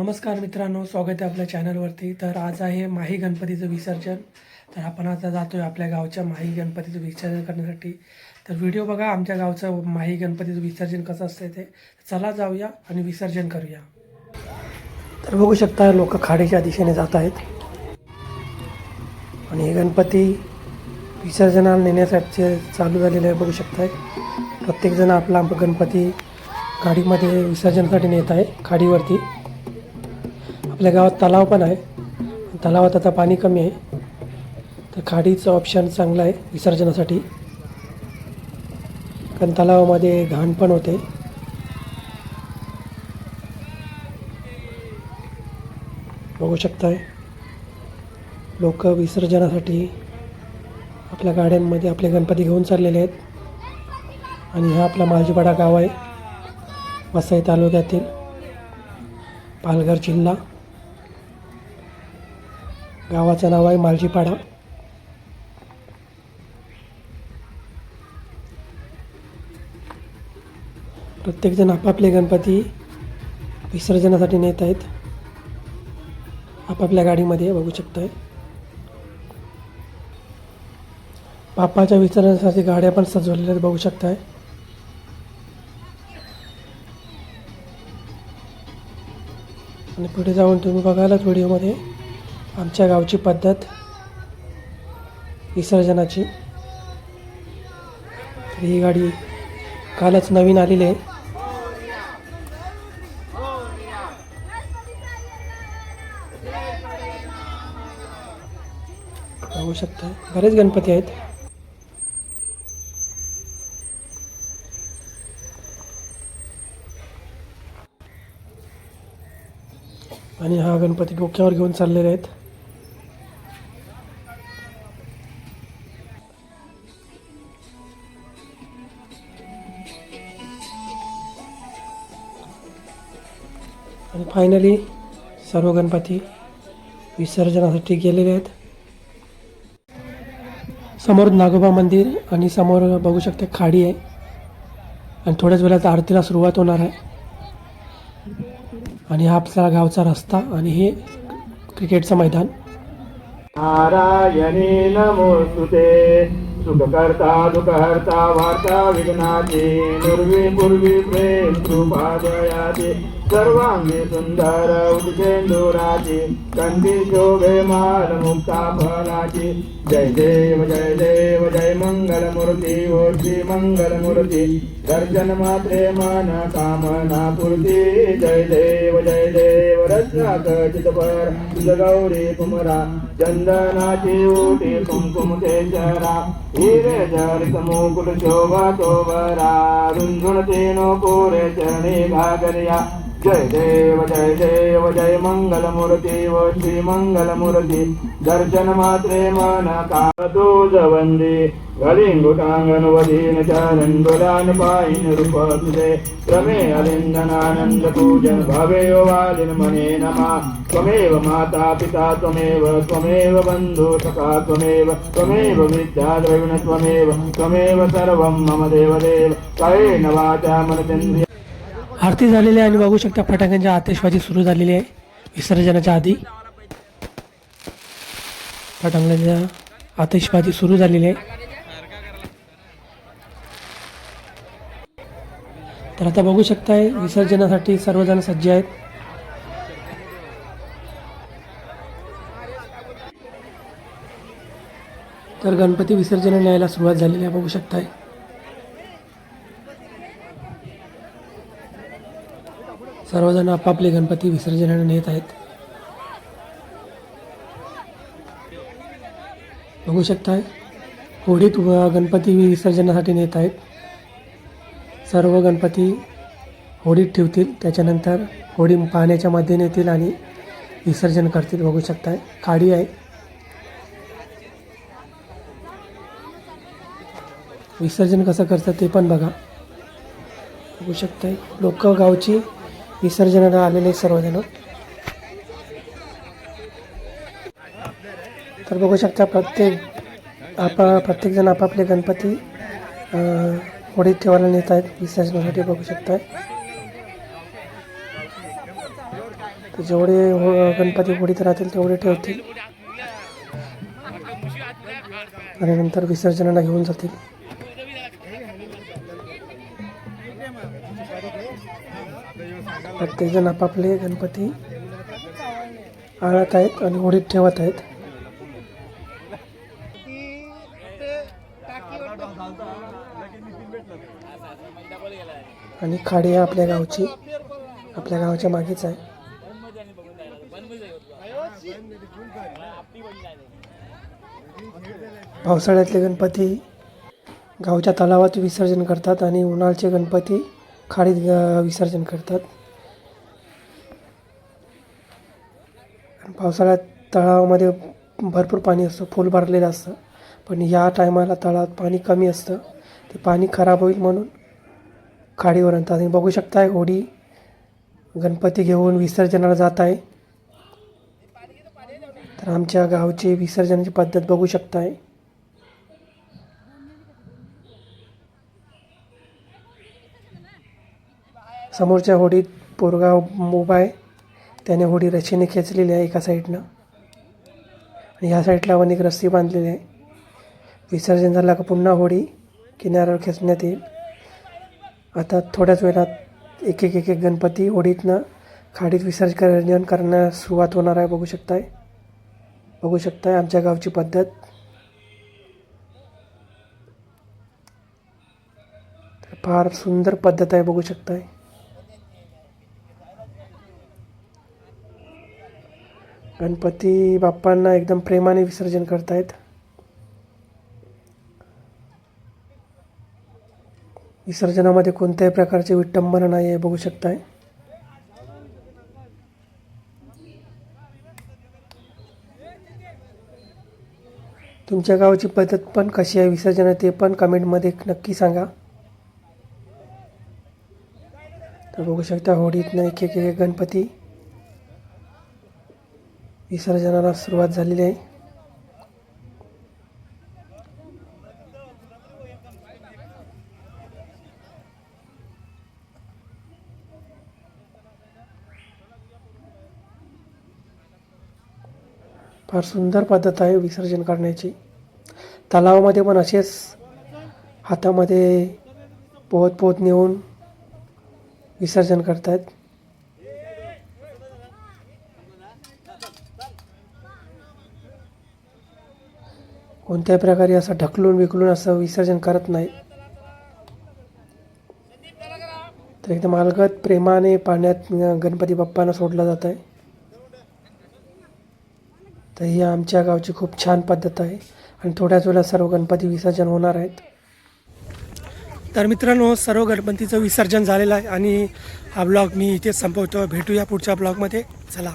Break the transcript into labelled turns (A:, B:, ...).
A: नमस्कार मित्रांनो स्वागत आहे आपल्या चॅनलवरती. तर आज आहे माही गणपतीचं विसर्जन. तर आपण आता जातो आहे आपल्या गावच्या माही गणपतीचं विसर्जन करण्यासाठी. तर व्हिडिओ बघा आमच्या गावचं माही गणपतीचं विसर्जन कसं असतं ते. चला जाऊया आणि विसर्जन करूया. तर बघू शकता लोक खाडीच्या दिशेने जात आहेत. आणि हे गणपती विसर्जनाला नेण्यासाठी चालू झालेले आहे बघू शकताय. प्रत्येकजण आपला गणपती गाडीमध्ये विसर्जनासाठी नेत आहे खाडीवरती. आपल्या गावात तलाव पण आहे. तलावात आता पाणी कमी आहे. तर खाडीचं ऑप्शन चांगलं आहे विसर्जनासाठी. कारण तलावामध्ये घाण पण होते. बघू शकताय. लोक विसर्जनासाठी आपल्या गाड्यांमध्ये आपले गणपती घेऊन चाललेले आहेत. आणि हा आपला मालजीपाडा गाव आहे. वसई तालुक्यातील पालघर जिल्हा. गावाचं नाव आहे मालजीपाडा. प्रत्येकजण आपापले गणपती विसर्जनासाठी नेत आहेत. आपापल्या गाडीमध्ये बघू शकताय. बाप्पाच्या विसर्जनासाठी गाड्या पण सजवलेल्या आहेत बघू शकताय. आणि पुढे जाऊन तुम्ही बघायलाच व्हिडिओमध्ये. आमच्या गावची पद्धत विसर्जनाची. ही गाडी कालच नवीन आलेली आहे. पाहू शकता बरेच गणपती आहेत. आणि हा गणपती डोक्यावर घेऊन चाललेले आहेत. फायनली सर्व गणपती विसर्जनासाठी गेलेले आहेत. समोर नागोबा मंदिर आणि समोर बघू शकता खाडी आहे. आणि थोड्याच वेळात आरतीला सुरुवात होणार आहे. आणि हा आपला गावचा रस्ता आणि हे क्रिकेटचं मैदान.
B: नारायणी नमोस्तुते. सुखकर्ता दुःखहर्ता वार्ता विघ्नाची पूर्वी पूर्वी प्रेम कृपा दयाची सर्वांगी सुंदर उदकेंदुराची कंदी शोभे माल मुक्ता फलाची. जय देव जय देव जय मंगल मूर्ती ओ श्री मंगल मूर्ती दर्शन मात्रे मन कामना पूर्ती. जय देव जय देव रत्नाक चितपर तुझ गौरी कुमरा चंदनाची ओटी कुंकुम केशरा. ીરજર્કમુકુટશોભતો વરા રુંધુણતેનો કોરે ચરણી ઘાગર્યા जय देव जय देव जय मंगलमूर्ती व श्री दर्शन मात्रे मन कातूज वंदी गलिंगुटांगण वदीन चरण गुलान पाईन रूप तुझे क्रमे अलिंदनानंद पूजन भवे वालिन मने नमा। त्वमेव माता पिता त्वमेव त्वमेव बन्धु सखा त्वमेव त्वमेव विद्या द्रविण त्वमेव त्वमेव सर्वं मम देवदेव। कयेन वाचा मनसेन्द्रिय
A: आरती झालेली आहे आणि बघू शकता फटाक्यांची आतिषबाजी सुरू झालेली आहे. विसर्जनाच्या आधी. फटाक्यांच्या आतिषबाजी सुरू झालेली आहे. तर आता बघू शकताय विसर्जनासाठी सर्वजण सज्ज आहेत. तर गणपती विसर्जन न्यायला सुरुवात झालेली आहे बघू शकताय. सर्वजण आपापले गणपती विसर्जनाने नेत आहेत. बघू शकताय होडीत व गणपती विसर्जनासाठी नेत आहेत. सर्व गणपती होडीत ठेवतील त्याच्यानंतर होडी पाण्याच्या मध्ये नेतील आणि विसर्जन करतील. बघू शकताय खाडी आहे. विसर्जन कसं करतात ते पण बघा. बघू शकताय लोक गावची विसर्जनाला आलेले सर्वजण. तर बघू शकता प्रत्येक आपा प्रत्येकजण आपापले गणपती होडीत ठेवायला नेत आहेत. विसर्जनासाठी बघू शकताय. तर जेवढे हो- गणपती होडीत राहतील तेवढे ठेवतील. आणि नंतर विसर्जनाला घेऊन जातील. प्रत्येकजण आपापले गणपती आणत आहेत आणि होडीत ठेवत आहेत. आणि खाडी आहे आपल्या गावची आपल्या गावाच्या मागेच आहे. पावसाळ्यातले गणपती गावच्या तलावात विसर्जन करतात आणि उन्हाळ्याचे गणपती खाडीत विसर्जन करतात. पावसाळ्यात तळावामध्ये भरपूर पाणी असतं फुल भरलेलं असतं. पण या टायमाला तळात पाणी कमी असतं. ते पाणी खराब होईल म्हणून खाडीवर आणतात आणि बघू शकताय होडी गणपती घेऊन विसर्जनाला जात आहे. तर आमच्या गावची विसर्जनाची पद्धत बघू शकताय. समोरच्या होडीत पोरगाव उभा आहे. त्याने होडी रशीने खेचलेली आहे एका साईडनं. आणि ह्या साईडला अनेक रस्सी बांधलेली आहे. विसर्जन झालं का पुन्हा होडी किनाऱ्यावर खेचण्यात येईल. आता थोड्याच वेळात एक एक एक एक गणपती होडीतनं खाडीत विसर्जन करण्यास सुरुवात होणार आहे. बघू शकताय. बघू शकताय आमच्या गावची पद्धत. फार सुंदर पद्धत आहे. बघू शकताय. गणपती बाप्पांना एकदम प्रेमाने विसर्जन करतायत. विसर्जनामध्ये कोणत्याही प्रकारची विटंबना नाही आहे बघू शकताय. तुमच्या गावाची पद्धत पण कशी आहे? विसर्जन ते पण कमेंटमध्ये नक्की सांगा. तर बघू शकता होडीतनं एक एक एक गणपती. विसर्जनाला सुरुवात झालेली आहे. फार सुंदर पद्धत आहे विसर्जन करण्याची. तलावामध्ये पण असेच हातामध्ये पोहत पोहत नेऊन विसर्जन करतात. कोणत्याही प्रकारे असं ढकलून विकलून असं विसर्जन करत नाही. तर एकदम अलगद प्रेमाने पाण्यात गणपती बाप्पांना सोडलं जात आहे. तर ही आमच्या गावची खूप छान पद्धत आहे आणि थोड्याच वेळात सर्व गणपती विसर्जन होणार आहेत. तर मित्रांनो सर्व गणपतीचं विसर्जन झालेलं आहे आणि हा ब्लॉग मी इथेच संपवतो. भेटूया पुढच्या ब्लॉगमध्ये. चला.